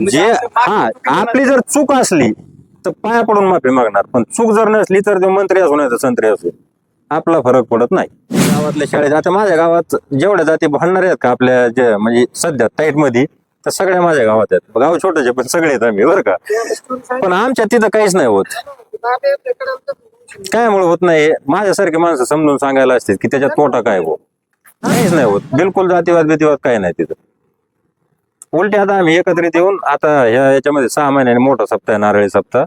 जे हा आपली जर चूक असली तर पाया पडून माफी मागणार. पण चूक जर नसली तर ते मंत्री असो नाही तर संत्री असो. आपला फरक पडत नाही. गावातल्या शाळेत आता माझ्या गावात जेवढ्या जाती भांडणार आहेत का आपल्या जे म्हणजे सध्या टाईटमध्ये तर सगळ्या माझ्या गावात आहेत. गाव छोटच पण सगळे आहेत आम्ही बरं का. पण आमच्या तिथं काहीच नाही होत. काय मुळे होत नाही? माझ्यासारखे माणसं समजून सांगायला असतील की त्याच्यात तोटा काय हो? काहीच नाही होत. बिलकुल जातीवाद बितीवाद काय नाही तिथं. उलटे आता आम्ही एकत्रित येऊन आता ह्या याच्यामध्ये सहा महिन्याने मोठा सप्ताह नारळी सप्ताह.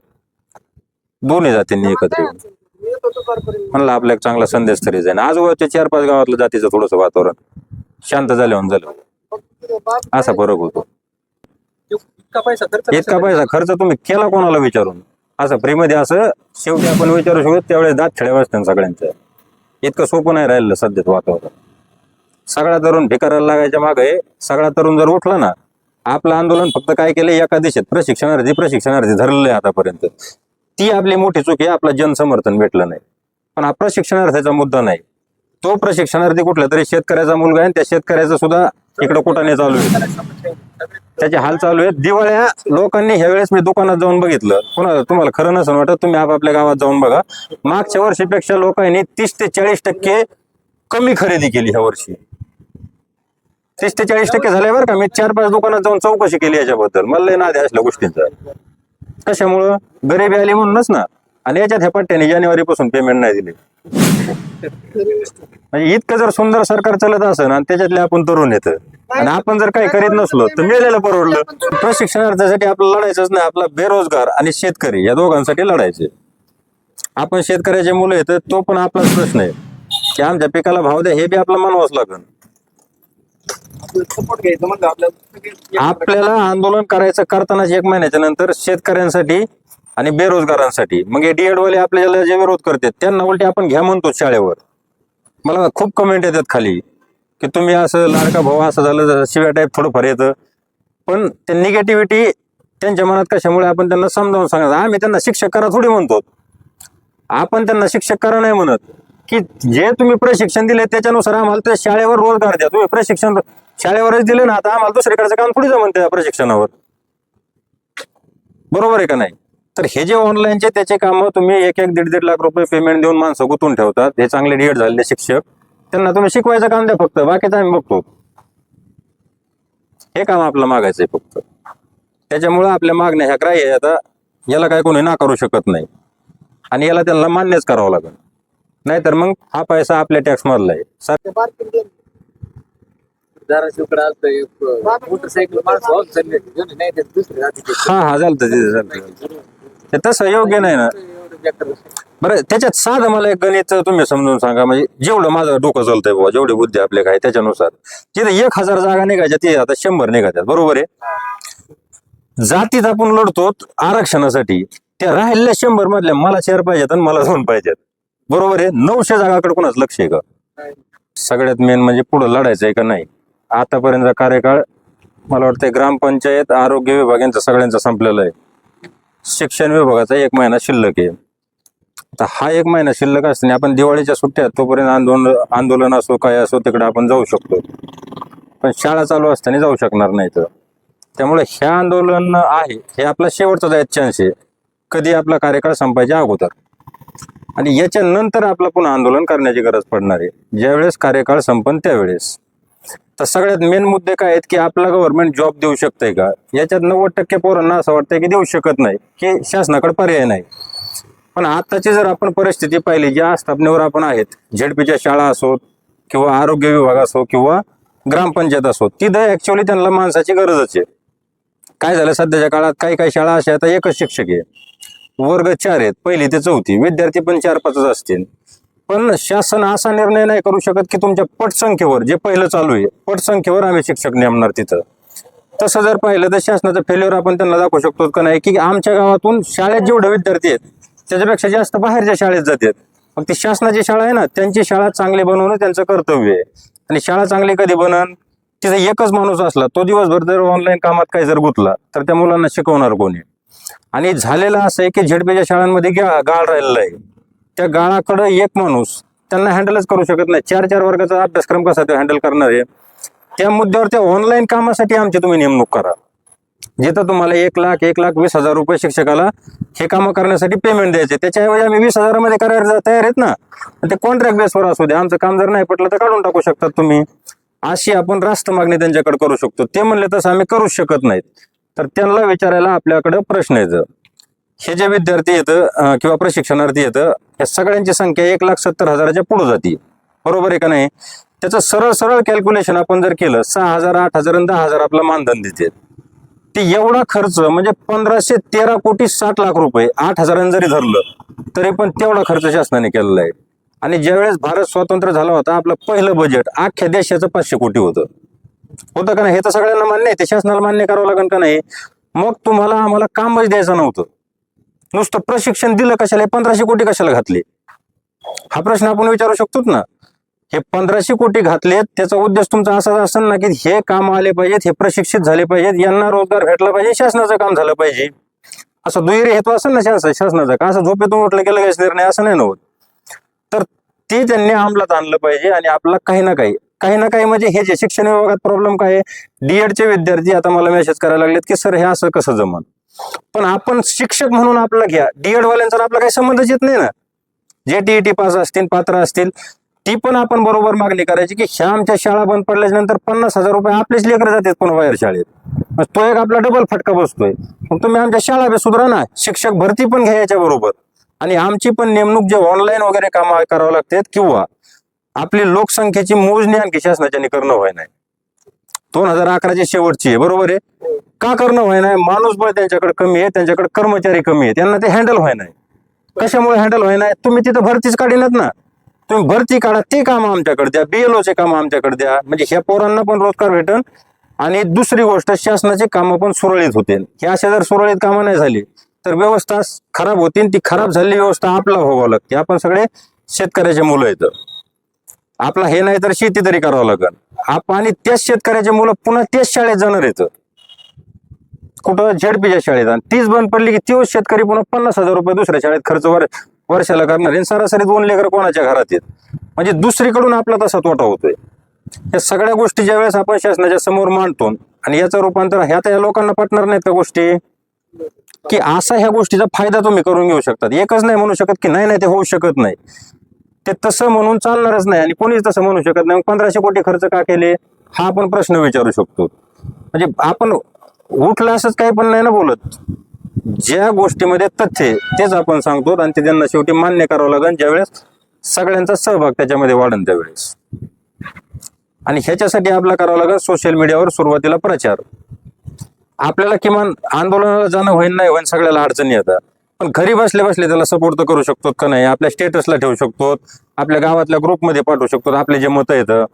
दोन्ही जातींनी एकत्र येऊन. म्हणलं आपला एक चांगला संदेश तरी जाईल आजूबाजूच्या चार पाच गावातलं जातीचं थोडस वातावरण. शांत झाल्यावर झालं. असा फरक होतो. इतका पैसा खर्च इतका पैसा खर्च तुम्ही केला कोणाला विचारून? असं फ्रीमध्ये असं शेवटी आपण विचारू शकतो त्यावेळेस दात खेळ्या वाजतात सगळ्यांचं. इतकं सोपं नाही राहिलं सध्याच वातावरण. सगळा तरुण भिकारायला लागायच्या मागे सगळा तरुण जर उठला ना आपलं आंदोलन फक्त काय केलं? एका दिशेत प्रशिक्षणार्थी प्रशिक्षणार्थी धरलेलं आहे आतापर्यंत. ती आपली मोठी चूक आहे आपला जनसमर्थन भेटलं नाही. पण हा प्रशिक्षणार्थीचा मुद्दा नाही. तो प्रशिक्षणार्थी कुठला तरी शेतकऱ्याचा मुलगा आहे आणि त्या शेतकऱ्याचा सुद्धा इकडं कुठाने चालू आहे. त्याचे हाल चालू आहेत. दिवाळ्या लोकांनी ह्या वेळेस मी दुकानात जाऊन बघितलं. पुन्हा तुम्हाला खरं नसेल वाटत तुम्ही आपापल्या गावात जाऊन बघा. मागच्या वर्षीपेक्षा लोकांनी तीस ते चाळीस टक्के कमी खरेदी केली ह्या वर्षी. तीस ते चाळीस टक्के झाले बरं का. मी चार पाच दुकानात जाऊन चौकशी केली याच्याबद्दल. मला लय नाद आहे असल्या गोष्टींचा. कशामुळं? गरिबी आली म्हणूनच ना. आणि याच्यात ह्या पट्ट्याने जानेवारी पासून पेमेंट नाही दिले. म्हणजे इतकं जर सुंदर सरकार चालत असेल आणि त्याच्यातले आपण तरुण येतं आणि आपण जर काही करीत नसलो तर मेलेलं परवडलं. प्रशिक्षणार्थासाठी आपलं लढायचंच नाही. आपला बेरोजगार आणि शेतकरी या दोघांसाठी लढायचे. आपण शेतकऱ्याचे मुलं येतं तो पण आपलाच प्रश्न आहे. की आमच्या पिकाला भाव द्या हे बी आपलं मानवाच लागेल सपोर्ट म्हणलं आपल्याला आपल्याला आंदोलन करायचं करतानाच एक महिन्याच्या नंतर शेतकऱ्यांसाठी आणि बेरोजगारांसाठी. मग हे डीएड वाले आपल्याला जे विरोध करतात त्यांना उलटे आपण घ्या म्हणतो शाळेवर. मला खूप कमेंट येतात खाली की तुम्ही असं लाडका भाऊ असं झालं शिव्या टाईप थोडंफार येतं. पण ते निगेटिव्हिटी त्यांच्या मनात कशामुळे आपण त्यांना समजावून सांगायचं आम्ही त्यांना शिक्षक करा थोडी म्हणतो. आपण त्यांना शिक्षक करा नाही म्हणत. की जे तुम्ही प्रशिक्षण दिले त्याच्यानुसार आम्हाला त्या शाळेवर रोजगार द्या. तुम्ही प्रशिक्षण शाळेवरच दिले ना आता आम्हाला दुसरीकडचं काम थोडी जमन त्या प्रशिक्षणावर. बरोबर आहे का नाही? तर हे जे ऑनलाईनचे त्याचे काम तुम्ही एक एक दीड दीड लाख रुपये पेमेंट देऊन माणसं गुंतून ठेवतात. हे चांगले डीएड झालेले शिक्षक त्यांना तुम्ही शिकवायचं काम द्या फक्त बाकीचं आम्ही बघतो. हे काम आपलं मागायचं आहे फक्त. त्याच्यामुळं आपल्या मागण्या ह्या ग्राह्य आता याला काय कोणी नाकारू शकत नाही. आणि याला त्यांना मान्यच करावं लागेल. नाहीतर मग हा पैसा आपल्या टॅक्स मधला आहे. सर आलतं एक मोटरसायकल माणसं वाहून चालली. होती. दोन्ही नाही हा हा झालं तिथे झालं ते तसं योग्य नाही ना. एवढं बेकार. बरं त्याच्यात साधं मला एक गणित तुम्ही समजून सांगा. म्हणजे जेवढं माझं डोकं चालतंय बाबा जेवढी बुद्धी आपल्या काय त्याच्यानुसार. तिथे एक हजार जागा निघायच्या ते आता शंभर निघायच्यात बरोबर आहे? जातीत आपण लढतो आरक्षणासाठी. त्या राहिलेल्या शंभर मधल्या मला चार पाहिजेत आणि मला दोन पाहिजेत. बरोबर आहे? नऊशे जागाकडे कोणाच लक्ष आहे का? सगळ्यात मेन म्हणजे पुढे लढायचं आहे का नाही? आतापर्यंतचा कार्यकाळ मला वाटतं ग्रामपंचायत आरोग्य विभाग यांचा सगळ्यांचा संपलेला आहे. शिक्षण विभागाचा एक महिना शिल्लक आहे. आता हा एक महिना शिल्लक असताना आपण दिवाळीच्या सुट्ट्यात तोपर्यंत आंदोलन आंदोलन असो काय असो तिकडे आपण जाऊ शकतो. पण शाळा चालू असताना जाऊ शकणार नाही तर. त्यामुळे हे आंदोलन आहे हे आपला शेवटचा जायचं चान्स आहे. कधी आपला कार्यकाळ संपायच्या अगोदर. आणि याच्या नंतर आपलं पुन्हा आंदोलन करण्याची गरज पडणार आहे. ज्यावेळेस कार्यकाळ संपन त्यावेळेस. तर सगळ्यात मेन मुद्दे काय आहेत की आपला गव्हर्नमेंट जॉब देऊ शकते का? याच्यात नव्वद टक्के पोरांना असं वाटतंय की देऊ शकत नाही की शासनाकडे पर्याय नाही. पण आताची जर आपण परिस्थिती पाहिली ज्या स्थापनेवर आपण आहेत झेडपीच्या शाळा असोत किंवा आरोग्य विभाग असो किंवा ग्रामपंचायत असो तिथं ऍक्च्युअली त्यांना माणसाची गरजच आहे. काय झालं सध्याच्या काळात? काही काही शाळा अशा आता एकच शिक्षक आहे. वर्ग चार आहेत पहिली ते चौथी. विद्यार्थी पण चार पाचच असतील. पण शासन असा निर्णय नाही करू शकत की तुमच्या पटसंख्येवर जे पहिलं चालू आहे पटसंख्येवर आम्ही शिक्षक नेमणार तिथं. तसं जर पाहिलं तर शासनाचं फेल्युअर आपण त्यांना दाखवू शकतो का नाही की आमच्या गावातून शाळेत जेवढे विद्यार्थी आहेत त्याच्यापेक्षा जास्त बाहेरच्या शाळेत जातात. मग ती शासनाची शाळा आहे ना त्यांची शाळा चांगली बनवणं त्यांचं कर्तव्य आहे. आणि शाळा चांगली कधी बनन? तिथे एकच माणूस असला तो दिवसभर जर ऑनलाईन कामात काही जर गुतला तर त्या मुलांना शिकवणार कोणी आणि झालेलं असं आहे की झेडपेच्या शाळांमध्ये गाळ राहिलेला आहे. त्या गाळाकडे एक माणूस त्यांना हँडलच करू शकत नाही. चार चार वर्गाचा अभ्यासक्रम कसा ते हँडल करणार आहे? त्या मुद्द्यावर त्या ऑनलाईन कामासाठी आमची तुम्ही नेमणूक करा. जिथं तुम्हाला एक लाख एक लाख वीस हजार रुपये शिक्षकाला हे कामं करण्यासाठी पेमेंट द्यायचे त्याच्याऐवजी आम्ही वीस हजारामध्ये करायला तयार आहेत ना? ते कॉन्ट्रॅक्ट बेसवर असू दे आमचं काम जर नाही पटलं तर काढून टाकू शकतात तुम्ही. अशी आपण रास्त मागणी त्यांच्याकडे करू शकतो. ते म्हणले तसं आम्ही करूच शकत नाहीत. तर त्यांना विचारायला आपल्याकडे प्रश्न येतं हे जे विद्यार्थी येतं किंवा प्रशिक्षणार्थी येतं या सगळ्यांची संख्या एक लाख सत्तर हजाराच्या पुढे जाते. बरोबर आहे का नाही? त्याचं सरळ सरळ कॅल्क्युलेशन आपण जर केलं सहा हजार आठ हजार आणि दहा हजार आपलं मानधन देते. ते एवढा खर्च म्हणजे पंधराशे तेरा कोटी साठ लाख रुपये आठ हजारांनी जरी धरलं तरी पण तेवढा खर्च शासनाने केलेला आहे. आणि ज्यावेळेस भारत स्वतंत्र झाला होता आपलं पहिलं बजेट अख्ख्या देशाचं पाचशे कोटी होतं. होतं का नाही? हे तर सगळ्यांना मान्य आहे ते शासनाला मान्य करावं लागेल का नाही? मग तुम्हाला आम्हाला कामच द्यायचं नव्हतं. नुसतं प्रशिक्षण दिलं कशाला? पंधराशे कोटी कशाला घातले? हा प्रश्न आपण विचारू शकतो ना. हे पंधराशे कोटी घातलेत त्याचा उद्देश तुमचा असा असेल ना की हे काम आले पाहिजेत हे प्रशिक्षित झाले पाहिजेत यांना रोजगार भेटला पाहिजे शासनाचं काम झालं पाहिजे. असं दुहेरी हेतू असेल ना शासन शासनाचा. का असं झोपेतून उठलं गेलं काहीच निर्णय असं नाही नव्हत तर ते त्यांनी अंमलात आणलं पाहिजे आणि आपला काही ना काही काही ना काही म्हणजे हे जे शिक्षण विभागात प्रॉब्लेम काय आहे? डीएडचे विद्यार्थी आता मला मेसेज करायला लागलेत की सर हे असं कसं जमत पण आपण शिक्षक म्हणून आपला घ्या. डीएड वाल्यांचा आपला काही संबंधच येत नाही ना. जे टीईटी पास असतील पात्र असतील ती पण आपण बरोबर मागणी करायची की ह्या आमच्या शाळा बंद पडल्याच्या नंतर पन्नास हजार रुपये आपलेच लेकर जातात पण बाहेर शाळेत. तो एक आपला डबल फटका बसतोय. मग तुम्ही आमच्या शाळा बी सुधारा ना. शिक्षक भरती पण घ्या याच्या बरोबर. आणि आमची पण नेमणूक जे ऑनलाईन वगैरे काम करावं लागतात किंवा आपली लोकसंख्येची मोजणी आणखी शासनाच्या करणं व्हाय नाही दोन हजार अकराची शेवटची आहे. बरोबर आहे? का करणं व्हाय नाही माणूसबळ त्यांच्याकडे कमी आहे त्यांच्याकडे कर्मचारी कमी आहे त्यांना ते हँडल व्हाय नाही कशामुळे हँडल व्हाय नाही तुम्ही तिथं भरतीच काढीनात ना. तुम्ही भरती काढा ते काम आमच्याकडे द्या BLO चे काम आमच्याकडे द्या. म्हणजे ह्या पोरांना पण रोजगार भेटन आणि दुसरी गोष्ट शासनाचे कामं पण सुरळीत होतील. हे अशा जर सुरळीत कामं नाही झाली तर व्यवस्था खराब होतील. ती खराब झालेली व्यवस्था आपला व्हावं लागते आपण सगळे शेतकऱ्याचे मुलं आहेत. आपला हे नाही तर शेती तरी करावं लागेल. आप आणि त्याच शेतकऱ्याचे मुलं पुन्हा तेच शाळेत जाणार येतं कुठं झेडपीच्या शाळेत आणि तीच बंद पडली की तीच शेतकरी पुन्हा पन्नास हजार रुपये दुसऱ्या शाळेत खर्च वर वर्षाला करणार आणि सरासरी दोन लेकर कोणाच्या घरात येत म्हणजे दुसरीकडून आपला तसा तोटा होतोय. या सगळ्या गोष्टी ज्या वेळेस आपण शासनाच्या समोर मांडतो आणि याचं रूपांतर ह्या तर या लोकांना पटणार नाहीत त्या गोष्टी? की असा ह्या गोष्टीचा फायदा तुम्ही करून घेऊ शकतात. एकच नाही म्हणू शकत की नाही नाही ते होऊ शकत नाही. ते तसं म्हणून चालणारच नाही आणि कोणीच तसं म्हणू शकत नाही. पंधराशे कोटी खर्च का केले? हा आपण प्रश्न विचारू शकतो. म्हणजे आपण उठलं असंच काही पण नाही ना बोलत. ज्या गोष्टीमध्ये तथ्य तेच आपण सांगतो आणि ते त्यांना शेवटी मान्य करावं लागेल ज्यावेळेस सगळ्यांचा सहभाग त्याच्यामध्ये वाढन त्यावेळेस. आणि ह्याच्यासाठी आपला करावं लागेल सोशल मीडियावर सुरुवातीला प्रचार. आपल्याला किमान आंदोलनाला जाणं होईन नाही होईन सगळ्याला अडचणी येतात. पण घरी बसले बसले त्याला सपोर्ट तर करू शकतो का नाही? आपल्या स्टेटसला ठेवू शकतो आपल्या गावातल्या ग्रुपमध्ये पाठवू शकतो आपले जे मतं येतं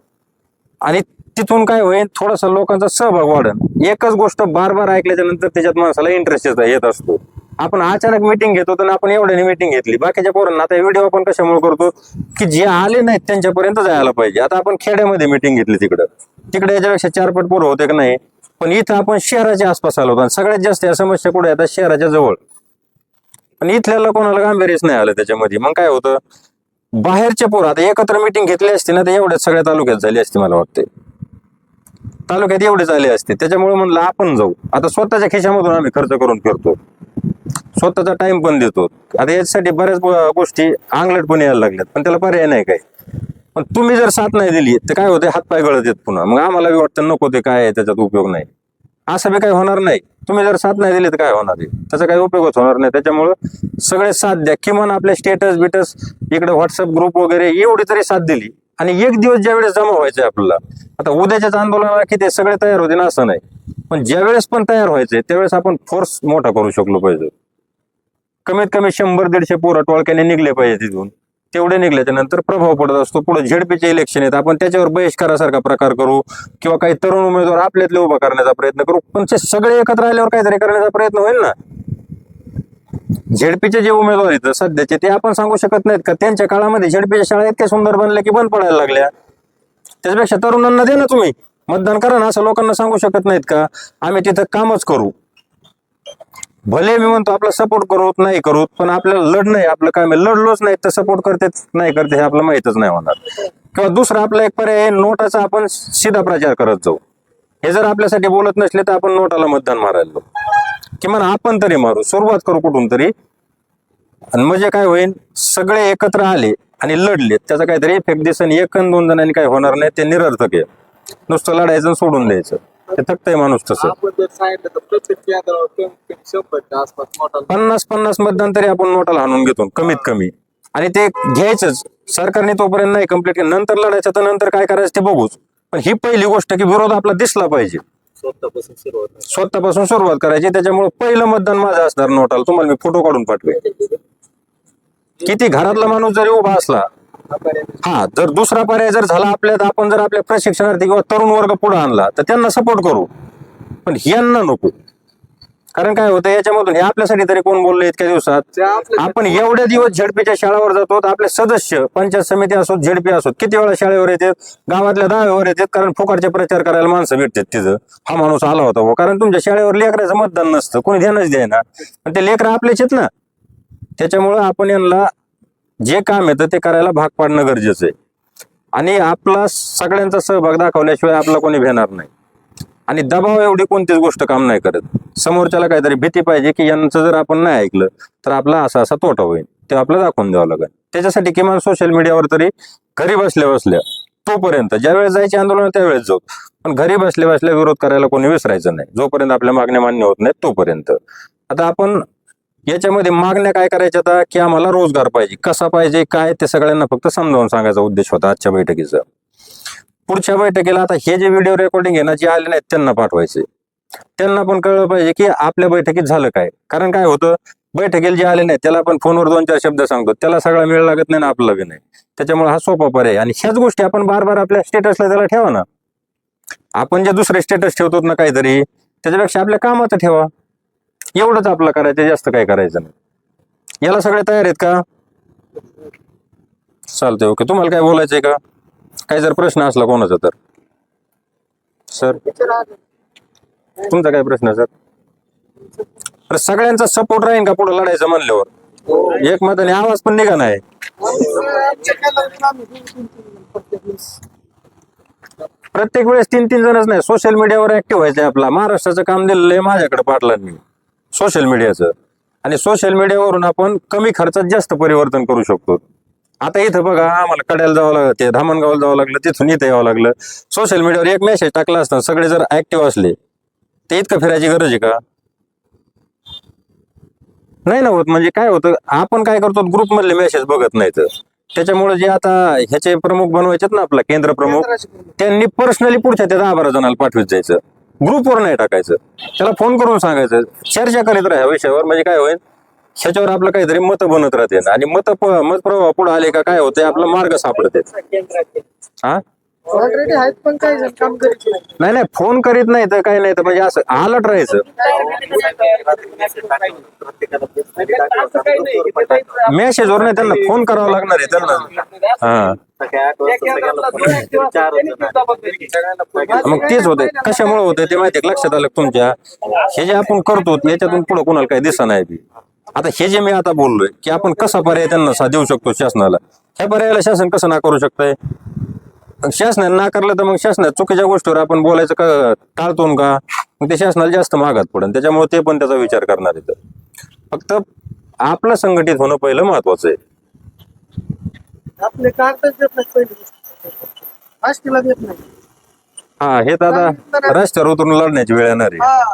आणि तिथून काय होईल थोडासा लोकांचा सहभाग वाढेल एकच गोष्ट बार बार ऐकल्याच्या नंतर त्याच्यात माणसाला इंटरेस्ट येत येत असतो. आपण अचानक मिटिंग घेतो तर आपण एवढ्याने मिटिंग घेतली. बाकीच्या पोरांना आता व्हिडिओ आपण कशामुळे करतो? की जे आले नाहीत त्यांच्यापर्यंत जायला पाहिजे. आता आपण खेड्यामध्ये मिटिंग घेतली तिकडं. तिकडे याच्यापेक्षा चारपट पोरं होते का नाही? पण इथं आपण शहराच्या आसपास आलो होतो. सगळ्यात जास्त या समस्या कुठे येतात शहराच्या जवळ. पण इथल्याला कोणाला गांभीर्यच नाही आलं त्याच्यामध्ये. मग काय होतं? बाहेरचे पोरं आता एकत्र मिटिंग घेतली असती ना तर एवढ्याच सगळ्या तालुक्यात झाली असती मला वाटते तालुक्यात एवढे चाले असते. त्याच्यामुळे म्हणलं आपण जाऊ. आता स्वतःच्या खिशामधून आम्ही खर्च करून फिरतो. स्वतःचा टाइम पण देतो. आता याच्यासाठी बऱ्याच गोष्टी आंगलट पण यायला लागल्यात. पण त्याला पर्याय नाही काय पण तुम्ही जर साथ नाही दिली तर काय होते हातपाय गळत येत पुन्हा. मग आम्हाला बी वाटतं नको ते काय आहे त्याच्यात उपयोग नाही. असं बी काही होणार नाही. तुम्ही जर साथ नाही दिली तर काय होणार आहे? त्याचा काही उपयोगच होणार नाही. त्याच्यामुळं सगळे साथ द्या. किमान आपले स्टेटस बिटस इकडे व्हॉट्सअप ग्रुप वगैरे एवढी तरी साथ दिली. आणि एक दिवस ज्या वेळेस जमा व्हायचंय आपल्याला आता उद्याच्याच आंदोलनाला ते सगळे तयार होते ना असं नाही. पण ज्या वेळेस पण तयार व्हायचंय त्यावेळेस आपण फोर्स मोठा करू शकलो पाहिजे. कमीत कमी शंभर दीडशे पोरं टोळक्याने निघले पाहिजे तिथून. तेवढे निघल्याच्या नंतर प्रभाव पडत असतो पुढे झेडपीचे इलेक्शन आहेत आपण त्याच्यावर बहिष्कारासारखा प्रकार करू किंवा काही तरुण उमेदवार आपल्यातले उभा करण्याचा प्रयत्न करू पण ते सगळे एकत्र आल्यावर काहीतरी करण्याचा प्रयत्न होईल ना? झेडपीचे जे उमेदवार आहेत सध्याचे ते आपण सांगू शकत नाहीत का? त्यांच्या काळामध्ये झेडपीच्या शाळा इतक्या सुंदर बनल्या की बंद पडायला लागल्या. त्याच्यापेक्षा तरुणांना दे ना तुम्ही. मतदान करा ना असं लोकांना सांगू शकत नाहीत का? आम्ही तिथं कामच करू. भले मी म्हणतो आपला सपोर्ट करू नाही करू पण आपल्याला लढणं आहे आपलं काय लढलोच नाही तर सपोर्ट करते नाही करते हे आपलं माहितच नाही होणार. किंवा दुसरा आपला एक पर्याय नोटाचा आपण सीधा प्रचार करत जाऊ. हे जर आपल्यासाठी बोलत नसले तर आपण नोटाला मतदान मारायला जाऊ. किमान आपण तरी मारू. सुरुवात करू कुठून तरी. आणि म्हणजे काय होईल सगळे एकत्र आले आणि लढले. त्याचा काहीतरी इफेक्ट दिसन. एक दोन जणांनी काही होणार नाही. ते निरर्थक आहे. नुसतं लढायचं सोडून द्यायचं. ते थकतंय माणूस तसं. पन्नास पन्नास मतदान तरी आपण नोटाला हाणून घेतो. कमीत कमी. आणि ते घ्यायचंच. सरकारने तोपर्यंत नाही कंप्लीट केलं. नंतर लढायचं तर नंतर काय करायचं ते बघूच. पण ही पहिली गोष्ट की विरोध आपला दिसला पाहिजे. स्वतःपासून सुरुवात. स्वतःपासून सुरुवात करायची. त्याच्यामुळे पहिलं मतदान माझं असणार नोटाला. तुम्हाला मी फोटो काढून पाठवेन. किती घरातला माणूस जरी उभा असला हा जर दुसरा पर्याय जर झाला आपल्यात आपण जर आपल्या प्रशिक्षणार्थी किंवा तरुण वर्ग पुढे आणला तर त्यांना सपोर्ट करू. पण यांना नको. कारण काय होतं याच्यामधून हे आपल्यासाठी तरी कोण बोलले इतक्या दिवसात? आपल्या आपण एवढ्या दिवस झडपीच्या शाळावर जातो तर आपले सदस्य पंचायत समिती असोत झडपी असोत किती वेळा शाळेवर येतात? गावातल्या दहाव्यावर येतात कारण फुकाटचे प्रचार करायला माणसं भेटतात तिथं. हा माणूस आला होता बुवा. कारण तुमच्या शाळेवर लेकराचं मतदान नसतं. कोणी ध्यानच द्यायना पण ते लेकरं आपलेच आहेत ना. त्याच्यामुळं आपण यांना जे काम येतं ते करायला भाग पाडणं गरजेचं आहे. आणि आपला सगळ्यांचा सहभाग दाखवल्याशिवाय आपला कोणी भेणार नाही. आणि दबाव एवढी कोणतीच गोष्ट काम नाही करत. समोरच्याला काहीतरी भीती पाहिजे की यांचं जर आपण नाही ऐकलं तर आपला असा असा तोटा होईल. ते आपल्याला दाखवून द्यावं लागेल. त्याच्यासाठी किमान सोशल मीडियावर तरी घरी बसल्या बसल्या तोपर्यंत ज्या वेळेस जायचे आंदोलन त्यावेळेस जाऊ पण घरी बसल्या बसल्या विरोध करायला कोणी विसरायचं नाही. जोपर्यंत आपल्या मागण्या मान्य होत नाहीत तोपर्यंत. आता आपण याच्यामध्ये मागण्या काय करायच्या आता? की आम्हाला रोजगार पाहिजे. कसा पाहिजे? काय? ते सगळ्यांना फक्त समजावून सांगायचा उद्देश होता आजच्या बैठकीचा. पुढच्या बैठकीला आता हे जे व्हिडिओ रेकॉर्डिंग आहे ना जे आले नाहीत त्यांना पाठवायचे. त्यांना पण कळलं पाहिजे की आपल्या बैठकीत झालं काय. कारण काय होतं बैठकीला जे आले नाही त्याला आपण फोनवर दोन चार शब्द सांगतो. त्याला सगळा वेळ लागत नाही ना आपला बी नाही. त्याच्यामुळे हा सोपा पर्याय. आणि ह्याच गोष्टी आपण बार बार आपल्या स्टेटसला त्याला ठेवा ना. आपण जे दुसरे स्टेटस ठेवतो ना काहीतरी त्याच्यापेक्षा आपल्या कामाचं ठेवा. एवढंच आपलं करायचं जास्त काय करायचं नाही. याला सगळे तयार आहेत का? चालतंय ओके. तुम्हाला काय बोलायचंय का? काही जर प्रश्न असला कोणाचा तर. सर? तुमचा काय प्रश्न आहे, सर? तर सगळ्यांचा सपोर्ट राहील का पुढे लढायचं म्हणल्यावर? एक मताने आवाज पण निघा नाही. प्रत्येक वेळेस तीन तीन जणच नाही सोशल मीडियावर ऍक्टिव्ह व्हायचंय आपला. महाराष्ट्राचं काम दिलेलं आहे माझ्याकडे पाटलांनी. सोशल मीडियाचं आणि सोशल मीडियावरून आपण कमी खर्चात जास्त परिवर्तन करू शकतो. आता इथं बघा आम्हाला कड्याला जावं लागलं ते धामणगावला जावं लागलं तिथून इथं यावं लागलं. सोशल मीडियावर एक मेसेज टाकला असता सगळे जर ऍक्टिव्ह असले ते इतकं फिरायची गरज आहे का? नाही ना होत म्हणजे काय होतं आपण काय करतो ग्रुप मधले मेसेज बघत नाही तर त्याच्यामुळे जे आता ह्याचे प्रमुख बनवायचेत ना आपला केंद्र प्रमुख त्यांनी पर्सनली पुढच्या त्या दहा बारा जणांना पाठवत जायचं ग्रुपवर नाही टाकायचं. त्याला फोन करून सांगायचं. चर्चा करीत राहा विषयावर म्हणजे काय होईल? ह्याच्यावर आपलं काहीतरी मत बनत राहते. आणि मत मत प्रवाह पुढे आले का काय होते आपला मार्ग सापडते. हा? ऑलरेडी आहेत पण काही जण काम करीत नाही. नाही फोन करीत नाही तर काही नाही तर म्हणजे असं अलर्ट राहायचं. मेसेजवर नाही त्यांना फोन करावा लागणार आहे त्यांना. हा. मग तेच होते कशामुळे होते ते माहिती लक्षात आलं तुमच्या? हे जे आपण करतो याच्यातून पुढे कोणाला काही दिसत नाही. आता हे जे मी आता बोललोय की आपण कसा पर्याय त्यांना देऊ शकतो शासनाला? ह्या पर्यायाला शासन कसं नाकारू शकतंय? शासनाने नाकारलं तर मग शासनात चुकीच्या गोष्टीवर आपण बोलायचं का टाळतो का? मग ते शासनाला जास्त महागात पडेल त्याच्यामुळे ते पण त्याचा विचार करणार आहेत. फक्त आपलं संघटित होणं पहिलं महत्वाचं आहे. आपले कागदच देत नाही पहिले. आष्टीला देत नाही हा हे तर आता रस्त्यावर उतरून लढण्याची वेळ येणार आहे. हा.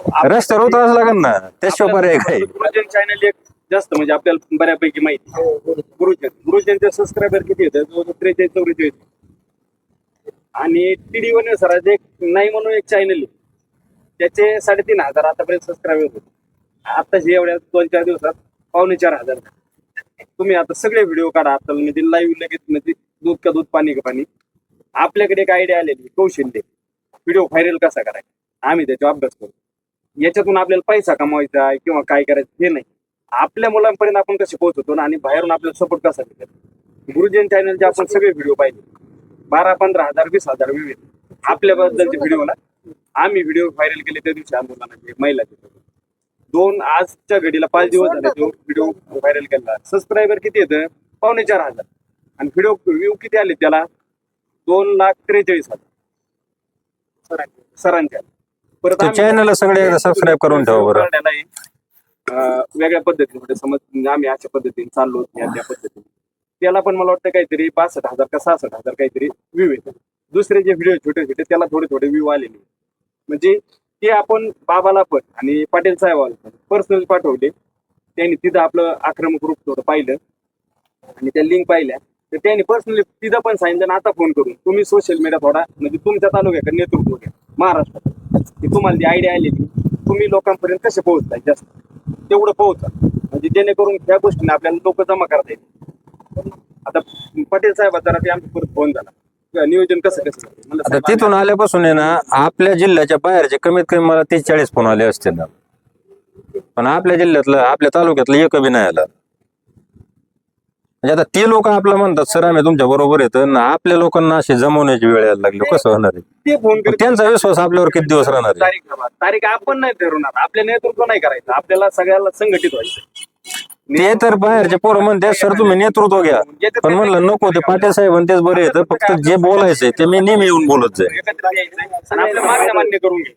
रस्त्यावर उतरावंच लागेल ना. त्याशिवाय पर्याय काय गुरुजन चॅनल एक जास्त म्हणजे आपल्याला बऱ्यापैकी माहिती. गुरुजन. गुरुजनचे सबस्क्रायबर किती येतात जवळजवळ त्रेचाळीस चौवेचाळीस आणि टीडी वन सरांचे एक नाही म्हणून एक चॅनल आहे. त्याचे साडेतीन हजार आतापर्यंत सबस्क्रायबर होते. आताचे एवढ्या दोन चार दिवसात पावणे चार हजार. तुम्ही आता सगळे व्हिडिओ काढा. आता म्हणजे लाईव्ह लगेच म्हणजे दूध का दूध पाणी का पाणी. आपल्याकडे एक आयडिया आलेली कौशल्य व्हिडिओ व्हायरल कसा करायचा? आम्ही त्याचा अभ्यास करू. याच्यातून आपल्याला पैसा कमवायचा आहे किंवा काय करायचं हे नाही. आपल्या मुलांपर्यंत आपण कसे पोहोचवतो ना आणि बाहेरून आपल्याला सपोर्ट कसा भेटेल गुरुजन चॅनलचे आपण सगळे व्हिडिओ पाहिजे बारा पंधरा हजार वीस हजार विविध आपल्याबद्दलचे व्हिडिओला आम्ही व्हिडिओ व्हायरल केले त्या दिवशी आंदोलनाचे महिलाचे दोन आजच्या घडीला पाच दिवस झाले तो व्हिडिओ व्हायरल केला. सबस्क्रायबर किती येतं पावणे चार हजार. आणि व्हिडिओ व्ह्यू किती आले त्याला? दोन लाख त्रेचाळीस हजार. सरांच्या. परत आम्ही- सगळे एकदा सबस्क्राईब करून ठेवा बरं. अं, वेगळ्या पद्धतीने म्हणजे समज आम्ही अशा पद्धतीने चाललो या त्या पद्धतीने. त्याला पण मला वाटतं काहीतरी बासष्ट हजार का सहासष्ट हजार काहीतरी व्ह्यू येतात दुसरे जे व्हिडिओ छोटे छोटे त्याला थोडे थोडे व्ह्यू आलेले म्हणजे ते आपण बाबाला पण आणि पाटील साहेबाला पण पर्सनली पाठवले. त्यांनी तिथं आपलं आक्रमक रूप थोडं पाहिलं. आणि त्या लिंक पाहिल्या. तर त्यांनी पर्सनली तिथं पण सांगितलं आणि आता फोन करून तुम्ही सोशल मीडिया थोडा म्हणजे तुमच्या तालुक्याकडे नेतृत्व घ्या. महाराष्ट्रात. की तुम्हाला जी आयडिया आलेली तुम्ही लोकांपर्यंत कसे पोहोचताय जास्त? तेवढं पोहोचा. म्हणजे जेणेकरून ह्या गोष्टीने आपल्याला लोक जमा करता येतील आता पटेल साहेब जरा ते आमचा परत फोन झाला. नियोजन कसं कसं? म्हणलं आता तिथून आल्यापासून आहे ना आपल्या जिल्ह्याच्या बाहेरचे कमीत कमी मला तीस चाळीस फोन आले असतील ना. पण आपल्या जिल्ह्यातलं आपल्या तालुक्यातलं एक बी नाही आलं. म्हणजे आता ते लोक आपलं म्हणतात सर आम्ही तुमच्या बरोबर येतो ना आपल्या लोकांना असे जमवण्याची वेळ यायला लागली. कसं होणार आहे? ते फोन मग करते त्यांचा विश्वास आपल्यावर किती दिवस राहणार आहे? तारीख ठरवा. तारीख आपण नाही ठरवणार आपल्या नेतृत्व नाही करायचं. आपल्याला सगळ्याला संघटित व्हायचं ते तर बाहेरचे पोरं म्हणते सर तुम्ही नेतृत्व घ्या. पण म्हणलं नको ते पाटील साहेब आणि तेच बरे येतं फक्त जे बोलायचंय ते मी नेहमी येऊन बोलत जाईल एकत्रित यायचं आणि आपल्या मागण्या मान्य करून घ्या.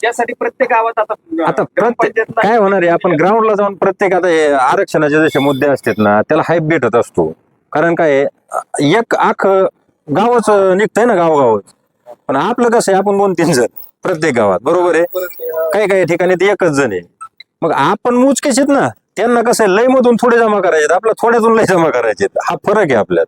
त्यासाठी प्रत्येक गावात आता आता प्रत्येक ग्रामपंचायतला काय होणार आहे? आपण ग्राउंडला जाऊन प्रत्येक आता हे आरक्षणाचे जसे मुद्दे असतात ना त्याला हाईप भेटत असतो. कारण काय आहे, एक आख गावच निघतंय ना गावगावच. पण आपलं कसं आहे आपण दोन तीन जण प्रत्येक गावात बरोबर आहे? काही काही ठिकाणी ते एकच जण आहे. मग आपण मोजकेच आहेत ना त्यांना कसं आहे लय मधून थोडे जमा करायचे आपल्या थोड्यातून लय जमा करायचे हा फरक आहे आपल्यात.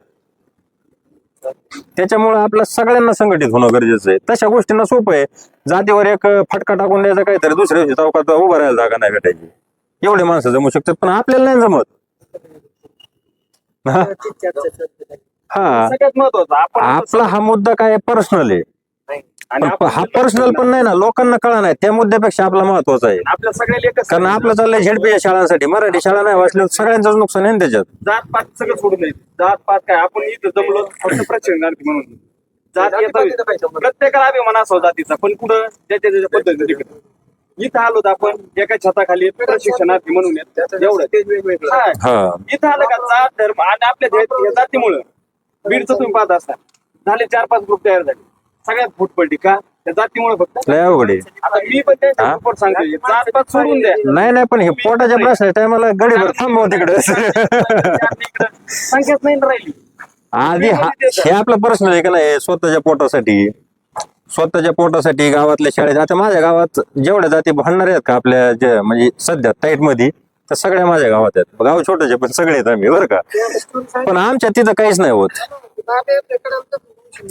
त्याच्यामुळे आपल्या सगळ्यांना संघटित होणं गरजेचं आहे. तशा गोष्टींना सोपं आहे. जातीवर एक फटका टाकून द्यायचा काहीतरी दुसऱ्या दिवशी चौकात उभं राहायला जागा नाही भेटायची. एवढे माणसं जमू शकतात पण आपल्याला नाही जमत. हा? सगळ्यात महत्वाचं आपण आपला हा मुद्दा काय पर्सनल आहे. आणि पण हा पर्सनल पण नाही ना लोकांना कळा नाही त्या मुद्द्यापेक्षा आपला महत्त्वाचा आहे. आपल्या सगळ्याला एकच कारण आपलं चाललंय झेडपीच्या शाळांसाठी. मराठी शाळा नाही वाचल्या सगळ्यांचंच नुकसान आहे ना त्याच्यात. जात पात सगळं सोडून द्यायचं. जात पात काय? आपण इथं जमलो फक्त प्रचंडार्थी म्हणून. जात येतं प्रत्येकाला अभिमान असावा जातीचा. पण कुठं? ज्याच्या त्याच्या पद्धतीने तिकडं. इथं आलो तर आपण एका छताखाली प्रशिक्षणार्थी म्हणून येत. एवढं. हा. हा. इथं आलं का जात धर्म आणि आपल्या जातीमुळं. बीडचं तुम्ही पाहत असता झाले चार पाच ग्रुप तयार झाले. सगळ्यात फूट पडली का? त्या जातीमुळे फक्त. लय अवघड आहे. आता मी पण हा? सांगतोय. जात पात सोडून द्या. नाही नाही पण हे पोटाच्या प्रश्न टायमाला गडीभर थांबव तिकडे. संख्याच नाही ना राहिली. आधी हा हे आपलं पर्सनल आहे का नाही? स्वतःच्या पोटासाठी. स्वतःच्या पोटासाठी गावातल्या शाळेत आता माझ्या गावात जेवढ्या जाती भांडणार आहेत का आपल्या जे म्हणजे सध्या टाईटमध्ये तर सगळ्या माझ्या गावात आहेत. गाव छोटच पण सगळे आहेत आम्ही बरं का? पण आमच्या तिथं काहीच नाही होत.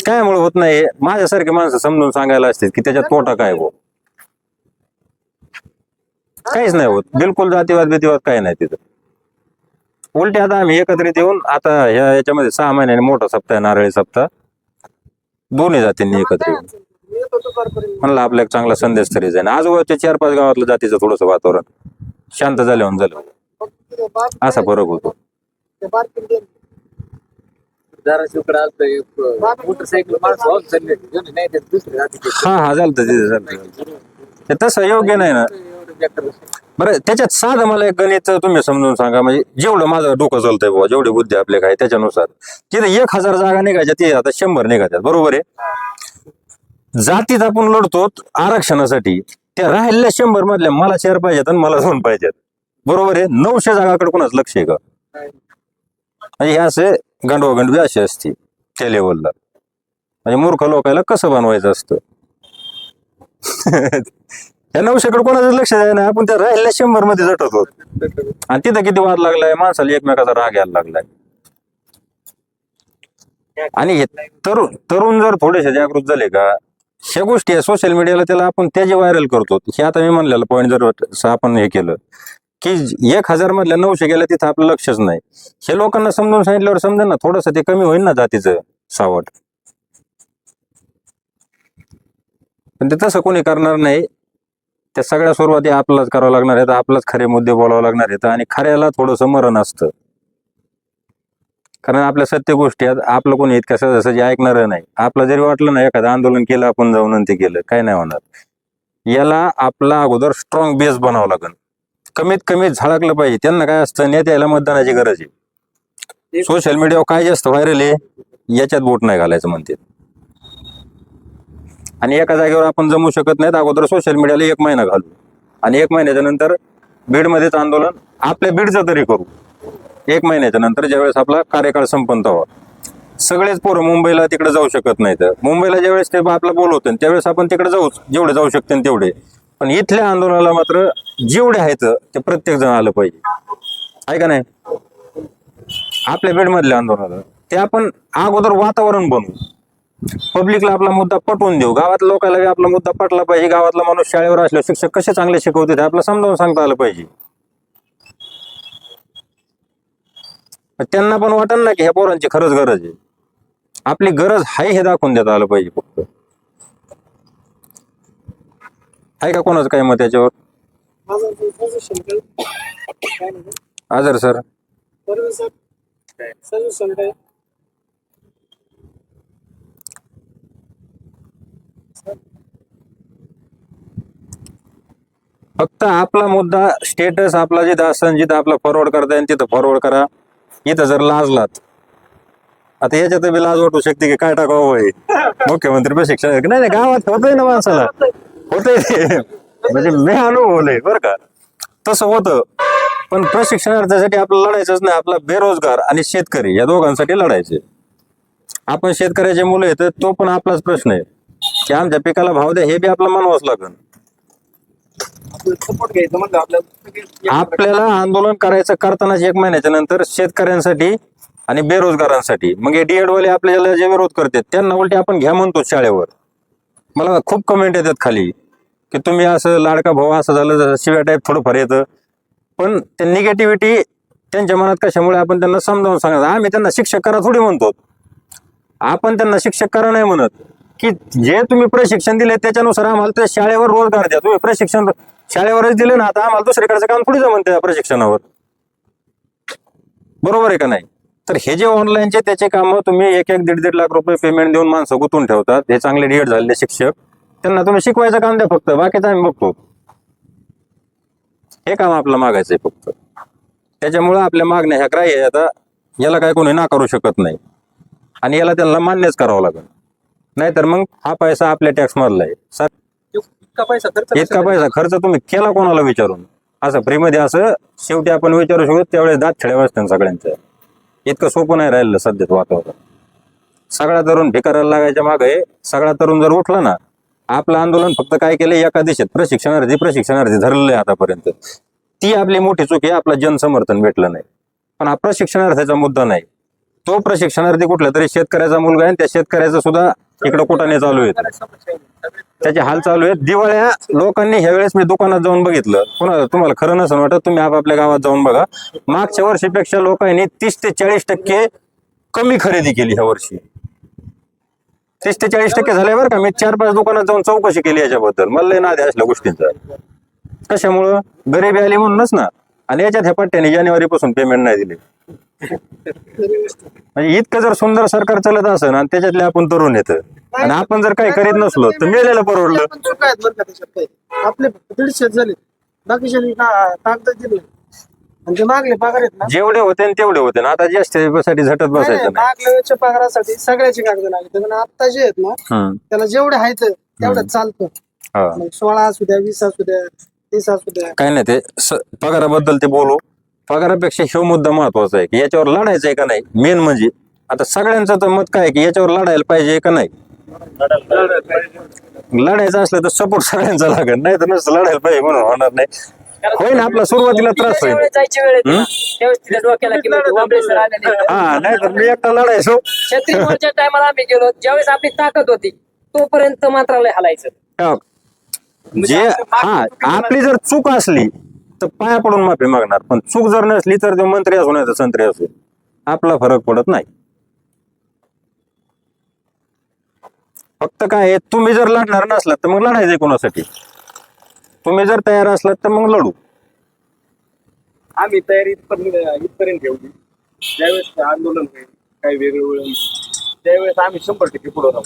काय मुळे होत नाही? माझ्यासारखे माणसं समजून सांगायला असतील की त्याच्यात तोटा काय हो? काहीच नाही होत. बिलकुल जातीवाद बितीवाद काही नाही तिथं. उलटे आता आम्ही एकत्रित येऊन आता ह्या याच्यामध्ये सहा महिन्याने मोठा सप्ताह आहे नारळी सप्ताह. दोन्ही जातींनी एकत्र येऊन. म्हणलं आपला एक चांगला संदेश तरी जाईल आजूबाजूच्या चार पाच गावातलं जातीचं थोडस वातावरण. शांत झाल्यावर झालं. असा फरक होतो. एक मोटरसायकल माणसं वाहून चालली नाही दुसरे. हा हा तिथे ते तसं योग्य नाही ना. एवढं बेकार गोष्ट. बरं त्याच्यात साधं मला एक गणित तुम्ही समजून सांगा. म्हणजे जेवढं माझं डोकं चालतंय बाबा जेवढी बुद्धी आपल्या काय त्याच्यानुसार. तिथे एक हजार जागा निघायच्या ते आता शंभर निघायच्यात. बरोबर आहे? जातीत आपण लढतो आरक्षणासाठी. त्या राहिलेल्या शंभर मधल्या मला चार पाहिजेत आणि मला दोन पाहिजेत. बरोबर आहे? नऊशे जागाकडे कोणाच लक्ष आहे का? म्हणजे हे असे गंडवागंडवी अशी असते त्या लेवलला म्हणजे मूर्ख लोकायला कसं बनवायचं असतं? या नऊशेकडे कोणाचं लक्ष द्यायला ना आपण त्या राहिल्या शंभरमध्ये जटत होत. आणि तिथं किती वाद लागलाय माणसाला एकमेकाचा राग यायला लागलाय. आणि हे तरुण तरुण जर थोडेसे जागृत झाले का ह्या गोष्टी आहे सोशल मीडियाला त्याला आपण त्याचे व्हायरल करतो. हे आता मी म्हणलेलं पॉईंट जर आपण हे केलं की एक हजार मधल्या नऊशे गेल्या तिथं आपलं लक्षच नाही. हे लोकांना समजून सांगितल्यावर समजेल ना थोडस ते कमी होईल ना जातीचं सावट. पण ते तसं कोणी करणार नाही. त्या सगळ्या सुरुवाती आपलाच करावं लागणार आहेत आपलाच खरे मुद्दे बोलावं लागणार आहेत आणि खऱ्याला थोडंसं मरण असतं. कारण आपल्या सत्य गोष्टी आहेत आपलं कोणी इतक्या सहजासहजी ऐकणार नाही. आपलं जरी वाटलं ना एखादं आंदोलन केलं आपण जाऊन आणि ते केलं काय नाही होणार. याला आपला अगोदर स्ट्रॉंग बेस बनावं लागेल. कमीत कमी झळकलं पाहिजे. त्यांना काय असतं नेत्याला मतदानाची गरज आहे. सोशल मीडियावर काय जास्त व्हायरल आहे याच्यात बोट नाही घालायचं म्हणते. आणि एका जागेवर आपण जमू शकत नाहीत अगोदर सोशल मीडियाला एक महिना घालू. आणि एक महिन्याच्या नंतर बीडमध्येच आंदोलन आपल्या बीडचं तरी करू. एक महिन्याच्या नंतर ज्यावेळेस आपला कार्यकाळ संपन्न व्हावा सगळेच पोरं मुंबईला तिकडे जाऊ शकत नाहीत. मुंबईला ज्यावेळेस ते आपला बोलवतो त्यावेळेस आपण तिकडे जाऊ जेवढे जाऊ शकते तेवढे. पण इथल्या आंदोलनाला मात्र जेवढे आहेत ते प्रत्येक जण आलं पाहिजे. आहे का नाही? आपल्या बेडमधल्या आंदोलनाला. ते आपण अगोदर वातावरण बनवू. पब्लिकला आपला मुद्दा पटवून देऊ. गावातल्या लोकांना आपला मुद्दा पटला पाहिजे. गावातला माणूस शाळेवर असल्या शिक्षक कसे चांगले शिकवते ते आपलं समजावून सांगता आलं पाहिजे. त्यांना पण वाटन ना की ह्या पोरांची खरंच गरज आहे. आपली गरज आहे हे दाखवून देता आलं पाहिजे फक्त. आहे का कोणाचं काय मत याच्यावर? माझं सजेशन काय नाही आजर सर. काय फक्त आपला मुद्दा स्टेटस आपला जिथं असेल जिथं आपला फॉरवर्ड करता येईल तिथं फॉरवर्ड करा. इथं जर लाजलात आता याच्यात बी लाज वाटू शकते की काय टाकावं मुख्यमंत्री प्रशिक्षण. नाही नाही गावात होतंय ना माणसाला. होतंय ते. म्हणजे मी अनुभवलंय बरं का? तसं होतं. पण प्रशिक्षणार्थीसाठी आपल्याला लढायचंच नाही आपला बेरोजगार आणि शेतकरी या दोघांसाठी लढायचे. आपण शेतकऱ्याचे मुलं आहेत तो पण आपलाच प्रश्न आहे. की आमच्या पिकाला भाव द्या हे बी आपलं मानवाच लागेल म्हणलं आपल्याला. आपल्याला आंदोलन करायचं करतानाच एक महिन्याच्या नंतर शेतकऱ्यांसाठी आणि बेरोजगारांसाठी. मग हे डीएड वाले आपल्याला जे विरोध करतात त्यांना उलटे आपण घ्या म्हणतो शाळेवर. मला खूप कमेंट येतात खाली की तुम्ही असं लाडका भाऊ असं झालं जसं शिव्या टाईप थोडंफार येतं. पण ते निगेटिव्हिटी त्यांच्या मनात कशामुळे आपण त्यांना समजावून सांगायचं आम्ही त्यांना शिक्षक करा थोडी म्हणतो. आपण त्यांना शिक्षक करा नाही म्हणत. की जे तुम्ही प्रशिक्षण दिले त्याच्यानुसार आम्हाला त्या शाळेवर रोजगार द्या. तुम्ही प्रशिक्षण शाळेवरच दिले ना आता आम्हाला दुसरीकडचं काम थोडी जमन त्या प्रशिक्षणावर. बरोबर आहे का नाही? तर हे जे ऑनलाईनचे त्याचे कामं तुम्ही एक एक दीड दीड लाख रुपये पेमेंट देऊन माणसं गुंतून ठेवतात. हे चांगले डीएड झालेले शिक्षक. त्यांना तुम्ही शिकवायचं काम द्या फक्त बाकीचं आम्ही बघतो. हे काम आपलं मागायचं आहे फक्त. त्याच्यामुळे आपल्या मागण्या ह्या आहे. आता याला काय कोणी नाकारू शकत नाही. आणि याला त्यांना मान्यच करावं लागेल. नाहीतर मग हा पैसा आपल्या टॅक्स मधला आहे. सर इतका पैसा खर्च इतका पैसा खर्च तुम्ही केला कोणाला विचारून? असं फ्रीमध्ये असं शेवटी आपण विचारू शकतो त्यावेळेस दात वाजतात सगळ्यांचं. इतकं सोपं नाही राहिलं सध्याच वातावरण. सगळा तरुण भिकाराला लागायच्या मागे सगळा तरुण जर उठला ना आपलं आंदोलन फक्त काय केलं एका दिशेत प्रशिक्षणार्थी प्रशिक्षणार्थी धरलेलं आहे आतापर्यंत. ती आपली मोठी चूक आहे आपला जनसमर्थन भेटलं नाही. पण हा प्रशिक्षणार्थीचा मुद्दा नाही. तो प्रशिक्षणार्थी कुठला तरी शेतकऱ्याचा मुलगा आहे आणि त्या शेतकऱ्याचा सुद्धा इकडं कुठाने चालू आहेत. त्याचे हाल चालू आहेत. दिवाळ्या लोकांनी ह्या वेळेस मी दुकानात जाऊन बघितलं. पुन्हा तुम्हाला खरं नसेल वाटत तुम्ही आपापल्या गावात जाऊन बघा. मागच्या वर्षीपेक्षा लोकांनी तीस ते चाळीस टक्के कमी खरेदी केली ह्या वर्षी. तीस ते चाळीस टक्के झाले बरं का. मी चार पाच दुकानात जाऊन चौकशी केली याच्याबद्दल. मला लय नाद असल्या गोष्टींचा. कशामुळं? गरिबी आली म्हणूनच ना. आणि याच्यात ह्या पट्ट्याने जानेवारी पासून पेमेंट नाही दिले. म्हणजे इतकं जर सुंदर सरकार चालत असेल आणि त्याच्यातले आपण तरुण येतं आणि आपण जर काही करीत नसलो तर मेलेलं परवडलं. पण चुका आहेत बरं का त्याच्यात काही? आपले दीडशे झाले. बाकीचे कागद दिले. आणि मागले पगार आहेत ना. जेवढे होते न तेवढे होते ना. आता जास्त साठी झटत नाही, बसायचं नाही. पगारासाठी सगळ्याचे कागद लागले. पण आता जे आहेत ना हम्म. त्याला जेवढे आहेत तेवढं चालतं. हा. मग सोळा असू द्या वीस असू द्या तीस असू द्या. काही नाही ते स- पगाराबद्दल ते बोलू. पगारापेक्षा हे मुद्दा महत्त्वाचा आहे की याच्यावर लढायचं आहे का नाही? मेन म्हणजे. आता सगळ्यांचं तर मत काय की याच्यावर लढायला पाहिजे का नाही? लढायचं असलं तर सपोर्ट सगळ्यांचा लागेल नाही तर नुसतं लढायला पाहिजे म्हणून होणार नाही. होईल आपला सुरुवातीला त्रास होईल. त्यावेळेस जायची वेळ येते ना, हं? त्यावेळेस तिथे डोक्याला की वाबळे सर आलेले. हा नाही तर मी एकटा लढायचो. छत्री मोर्चा टायमाला आम्ही गेलो ज्यावेळेस आपली ताकद होती तोपर्यंत मंत्रालय हलायचं. हा. जे हा आपली जर चूक असली तर पाया पडून माफी मागणार. पण चूक जर नसली तर ते मंत्री असो नाही तर संत्री असो. आपला फरक पडत नाही. फक्त काय आहे, तुम्ही जर लढणार नसलात तर मग लढायचंय कोणासाठी? तुम्ही जर तयार असलात तर मग लढू. आम्ही तयारी इथपर्यंत इथपर्यंत ठेवली ज्यावेळेस आंदोलन होईल काही वेगळं होईल त्यावेळेस आम्ही शंभर टक्के पुढे राहू.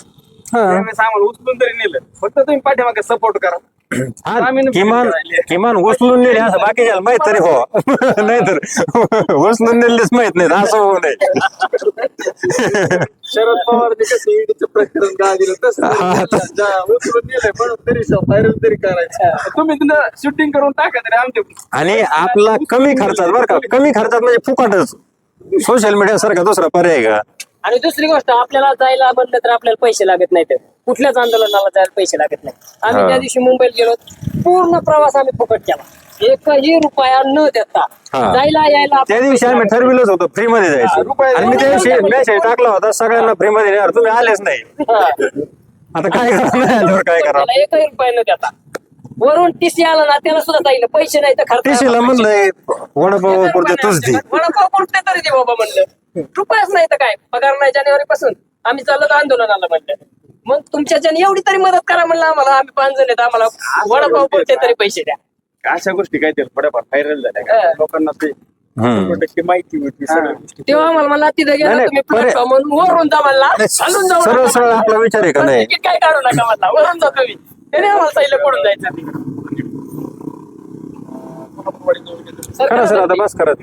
हा. त्यावेळेस आम्हाला उचलून तरी नेलं. फक्त तुम्ही पाठीमागे सपोर्ट करा. किमान किमान उचलून नेले असं बाकीच्या माहीत तरी हो. नाहीतर उचलून नेलेच माहीत नाही असं होऊ नये. शरद पवार प्रकरण गाजलं तसं तरी तरी करायचं. तुम्ही तिथं शूटिंग करून टाका तरी आमच्या आणि आपला कमी खर्चात बरं का कमी खर्चात म्हणजे फुकटच सोशल मीडिया सारखा दुसरा पर्याय का? आणि दुसरी गोष्ट आपल्याला जायला म्हणलं तर आपल्याला पैसे लागत नाहीत. कुठल्याच आंदोलनाला जायला पैसे लागत नाही. आम्ही. त्या दिवशी मुंबईला गेलो पूर्ण प्रवास आम्ही फुकट केला. एकही रुपया न देता हा. जायला यायला त्या दिवशी आम्ही ठरविलंच होतं फ्री मध्ये जायचं. आणि मी त्या दिवशी मेसेज टाकला होता सगळ्यांना फ्री मध्ये येणार तुम्ही आलेच नाही. आता काय करा नाही आल्यावर काय करा एकही रुपया न देता. वरून टीसी आला ना त्याला सुद्धा सांगितलं पैसे नाही तर खर्च टीसीला म्हणलंय वडापाव पुरते तुझ दे वडापाव कुठले तरी दे बाबा म्हणलं. रुपयाच नाही तर काय? पगार नाही जानेवारी पासून आम्ही चाललो आंदोलनाला म्हणलं. मग तुमच्याच्याने एवढी तरी मदत करा म्हणलं आम्हाला. आम्ही पाच जण आहेत आम्हाला वडापाव पुरते तरी पैसे द्या. अशा गोष्टी काय ते थोड्याफार व्हायरल झाल्या का? हा. लोकांना ते हम्म. शंभर टक्के माहिती होती सगळ्या गोष्टी. तेव्हा आम्हाला म्हणला तिथे नाही, गेला नाही, तुम्ही बरं. प्लॅटफॉर्म म्हणून वरून जा म्हणला. सरळ. सरळ आपला विचार आहे का? नाही. तिकीट काय काढू नका म्हणला. वरून जा तुम्ही. त्याने आम्हाला सांगितलं कुठून जायचं. खरं सर आता बस करा.